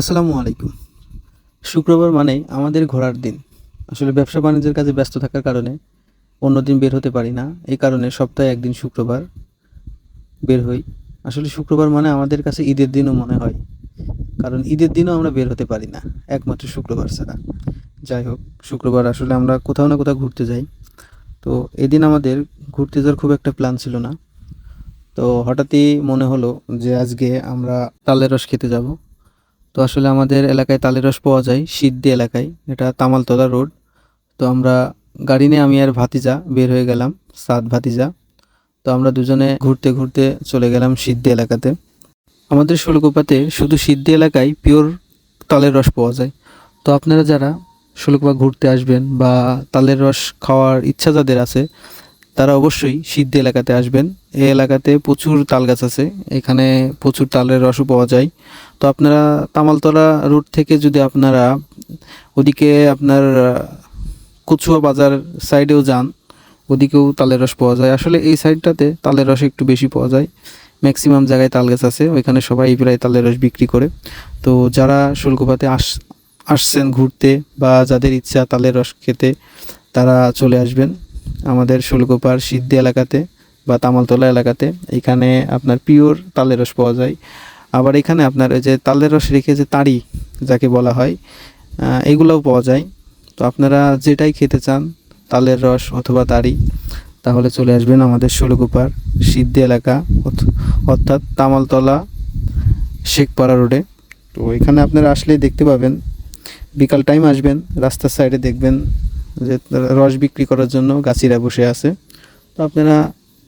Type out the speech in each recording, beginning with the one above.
আসসালামু আলাইকুম। শুক্রবার মানে আমাদের ঘোরার দিন। আসলে ব্যবসা বাণিজ্যের কাজে ব্যস্ত থাকার কারণে অন্য দিন বের হতে পারি না। এই কারণে সপ্তাহে একদিন শুক্রবার বের হই। আসলে শুক্রবার মানে আমাদের কাছে ঈদের দিনও মনে হয়। কারণ ঈদের দিনও আমরা বের হতে পারি না, একমাত্র শুক্রবার ছাড়া। যাই হোক, শুক্রবার আসলে আমরা কোথাও না কোথাও ঘুরতে যাই। তো এদিন আমাদের ঘুরতে যাওয়ার খুব একটা প্ল্যান ছিল না। তো হঠাৎই মনে হলো যে আজকে আমরা তালের রস খেতে যাব। তো আসলে আমাদের এলাকায় তালের রস পাওয়া যায়, সিদ্ধি এলাকায়, এটা তামালতলা রোড। তো আমরা গাড়ি নিয়ে আমি আর ভাতিজা বের হয়ে গেলাম সাত ভাতিজা। তো আমরা দুজনে ঘুরতে ঘুরতে চলে গেলাম সিদ্ধি এলাকাতে। আমাদের শুল্কপাতে শুধু সিদ্ধি এলাকায় পিওর তালের রস পাওয়া যায়। তো আপনারা যারা ষোলকোপা ঘুরতে আসবেন বা তালের রস খাওয়ার ইচ্ছা যাদের আছে তারা অবশ্যই সিদ্ধি এলাকাতে আসবেন। এই এলাকাতে প্রচুর তাল গাছ আছে। এখানে প্রচুর তালের রসও পাওয়া যায়। তো আপনারা তামালতলা রোড থেকে যদি আপনারা ওদিকে আপনার কচুয়া বাজার সাইডেও যান, ওদিকেও তালের রস পাওয়া যায়। আসলে এই সাইডটাতে তালের রস একটু বেশি পাওয়া যায়। ম্যাক্সিমাম জায়গায় তাল গাছ আছে। ওইখানে সবাই প্রায় তালের রস বিক্রি করে। তো যারা শুল্কপাতে আস, আসছেন ঘুরতে বা যাদের ইচ্ছা তালের রস খেতে, তারা চলে আসবেন। আমাদের শুল্কপার সিদ্ধি এলাকাতে বা তামালতলা এলাকাতে। এখানে আপনার পিওর তালের রস পাওয়া যায়। আবার এখানে আপনার ওই যে তালের রস রেখে যে তাড়ি যাকে বলা হয় এগুলোও পাওয়া যায়। তো আপনারা যেটাই খেতে চান, তালের রস অথবা তাড়ি, তাহলে চলে আসবেন আমাদের ষোলকুপার সিদ্ধি এলাকা অর্থাৎ তামালতলা শেখপাড়া রোডে। তো এখানে আপনারা আসলেই দেখতে পাবেন। বিকাল টাইম আসবেন, রাস্তার সাইডে দেখবেন যে রস বিক্রি করার জন্য গাছিরা বসে আছে। তো আপনারা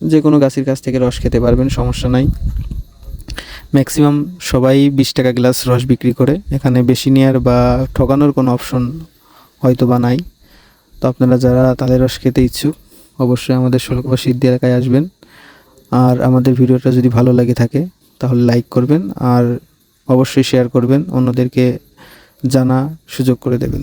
যে কোনো গাছের কাছ থেকে রস খেতে পারবেন, সমস্যা নাই। ম্যাক্সিমাম সবাই বিশ টাকা গ্লাস রস বিক্রি করে। এখানে বেশি নেওয়ার বা ঠকানোর কোনো অপশন হয়তো বা নাই। তো আপনারা যারা তাদের রস খেতে ইচ্ছুক, অবশ্যই আমাদের ষোলকবা সিদ্ধি এলাকায় আসবেন। আর আমাদের ভিডিওটা যদি ভালো লাগে থাকে, তাহলে লাইক করবেন। আর অবশ্যই শেয়ার করবেন। অন্যদেরকে জানা সুযোগ করে দেবেন।